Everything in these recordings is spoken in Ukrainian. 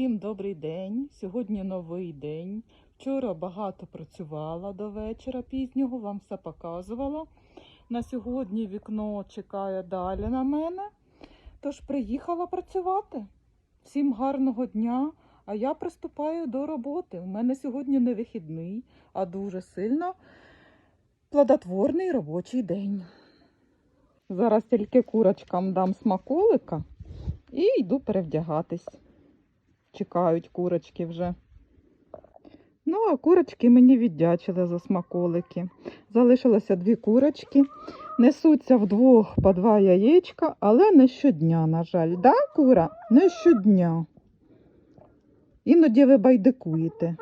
Всім добрий день. Сьогодні новий день. Вчора багато працювала до вечора пізнього, вам все показувала. На сьогодні вікно чекає далі на мене. Тож приїхала працювати. Всім гарного дня. А я приступаю до роботи. У мене сьогодні не вихідний, а дуже сильно плодотворний робочий день. Зараз тільки курочкам дам смаколика і йду перевдягатись. Чекають курочки вже. Ну, а курочки мені віддячили за смаколики. Залишилося дві курочки. Несуться вдвох по два яєчка, але не щодня, на жаль. Да, кура? Не щодня. Іноді ви байдикуєте.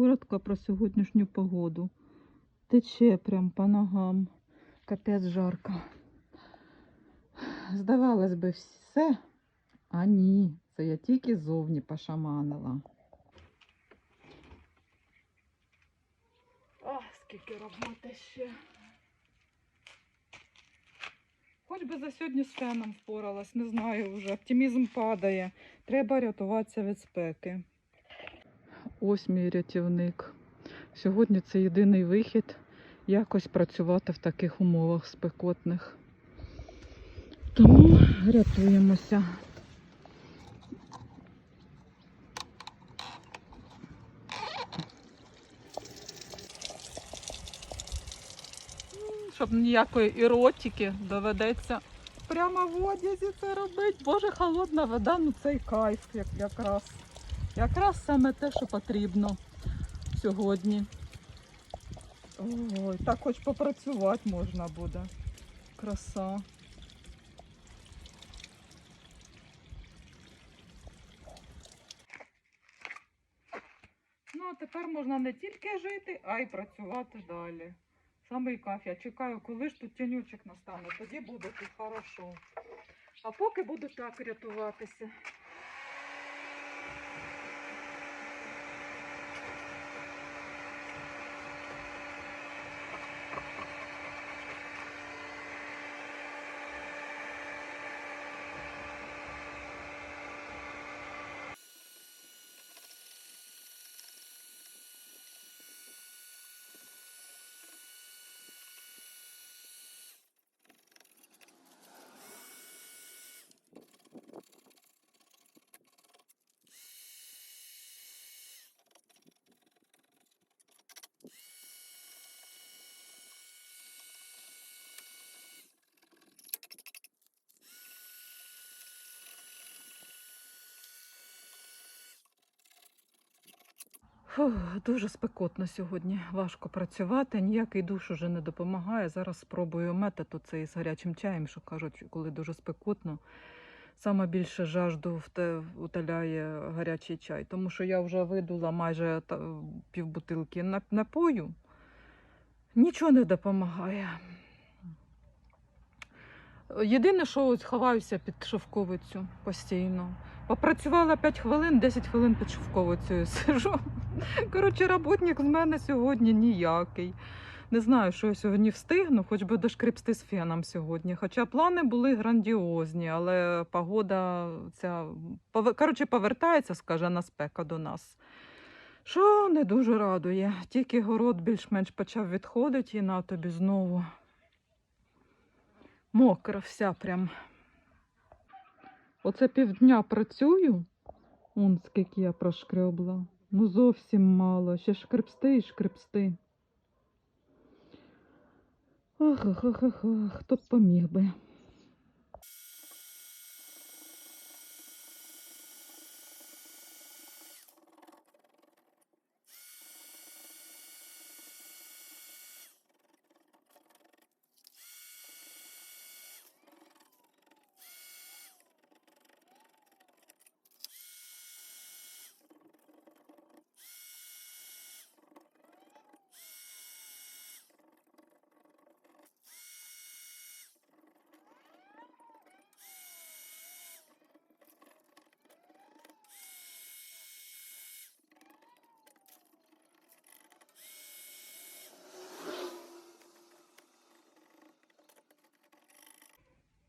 Коротко про сьогоднішню погоду. Тече прям по ногам. Капець жарко. Здавалось би, все. А ні, це я тільки зовні пошаманила. Ах, скільки роботи ще. Хоч би за сьогодні з феном впоралась, не знаю вже. Оптимізм падає. Треба рятуватися від спеки. Ось мій рятівник. Сьогодні це єдиний вихід якось працювати в таких умовах спекотних. Тому рятуємося. Щоб ніякої еротики доведеться прямо в одязі це робити. Боже, холодна вода, ну цей кайф як, якраз. Якраз саме те, що потрібно сьогодні. Ой, так хоч попрацювати можна буде. Краса. Ну, а тепер можна не тільки жити, а й працювати далі. Саме і кайф. Я чекаю, коли ж тут тянючок настане, тоді буде тут хорошо. А поки буду так рятуватися. Фух, дуже спекотно сьогодні. Важко працювати. Ніякий душ уже не допомагає. Зараз спробую метод оцей з гарячим чаєм, що кажуть, коли дуже спекотно. Саме більше жажду утоляє гарячий чай. Тому що я вже видула майже півбутилки на- напою. Нічого не допомагає. Єдине, що ось ховаюся під шовковицю постійно. Попрацювала 5 хвилин, 10 хвилин під шовковицею сижу. Коротше, роботник з мене сьогодні ніякий. Не знаю, що я сьогодні встигну, хоч би дошкріпсти з феном сьогодні. Хоча плани були грандіозні, але погода ця коротше, повертається, скажена спека до нас. Що не дуже радує. Тільки город більш-менш почав відходити і на тобі знову. Мокра вся прям. Оце півдня працюю. Он скільки я прошкребла. Ну зовсім мало. Ще шкребсти і шкребсти. Ах, ах, ах, ах, хто б поміг би.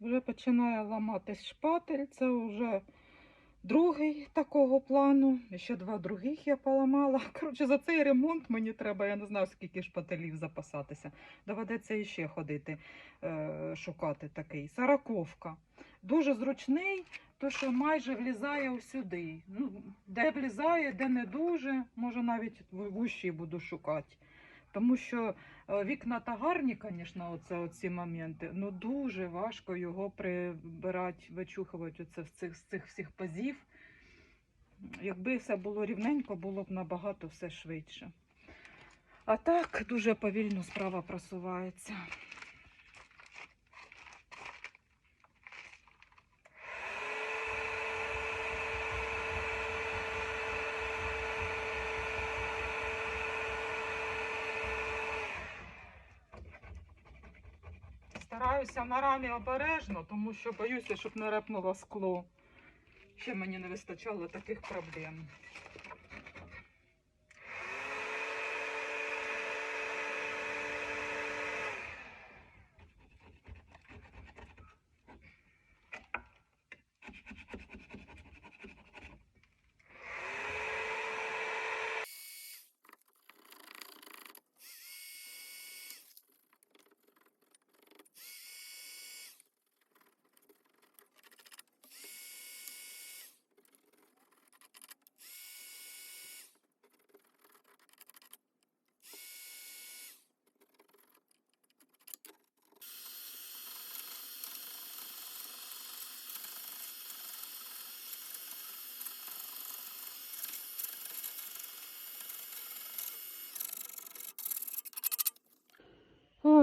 Вже починає ламатись шпатель. Це вже другий такого плану. Ще два других я поламала. Коротше, за цей ремонт мені треба, я не знаю, скільки шпателів запасатися. Доведеться іще ходити, е, шукати такий. Сороковка. Дуже зручний, то що майже влізає усюди. Ну, де влізає, де не дуже, може навіть в вущій буду шукати. Тому що вікна та гарні, звісно, оце оці моменти. але дуже важко його прибирати, вичухувати оце з цих, з цих всіх пазів. Якби все було рівненько, було б набагато все швидше. А так дуже повільно справа просувається. Стараюся на рамі обережно, тому що боюся, щоб не репнуло скло. Ще мені не вистачало таких проблем.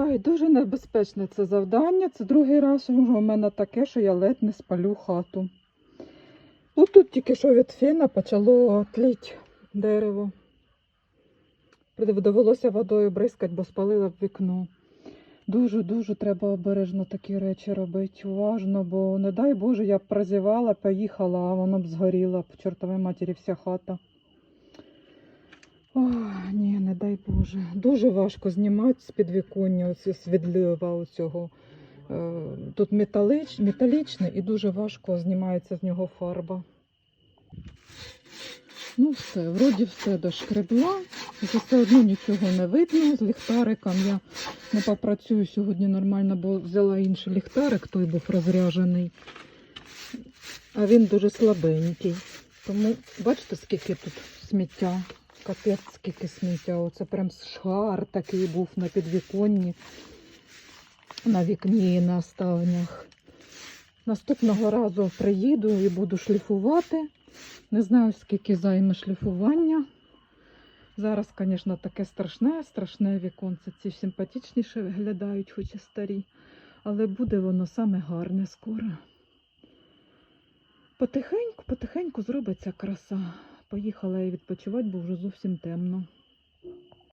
Ой, дуже небезпечне це завдання. Це другий раз вже у мене таке, що я ледь не спалю хату. Отут тільки що від фена почало тліть дерево. Довелося водою бризкати, бо спалила б вікно. Дуже-дуже треба обережно такі речі робити, уважно, бо не дай Боже, я б прозівала, поїхала, а воно б згоріло, б чортовій матері вся хата. Ой, ні, не дай Боже. Дуже важко знімати з підвіконня оці світлива оцього. Е, Тут металич, металічне і дуже важко знімається з нього фарба. Ну все, вроді все дошкребла. Все одно нічого не видно. З ліхтариком я не попрацюю сьогодні нормально, бо взяла інший ліхтарик, той був розряжений. А він дуже слабенький. Тому бачите, скільки тут сміття. Капець, скільки сміття. Оце прям шар такий був на підвіконні, на вікні і на ставнях. Наступного разу приїду і буду шліфувати. Не знаю, скільки займе шліфування. Зараз, звісно, таке страшне, страшне віконце. Ці симпатичніше виглядають, хоч і старі. Але буде воно саме гарне скоро. Потихеньку, потихеньку зробиться краса. Поїхала я відпочивати, бо вже зовсім темно.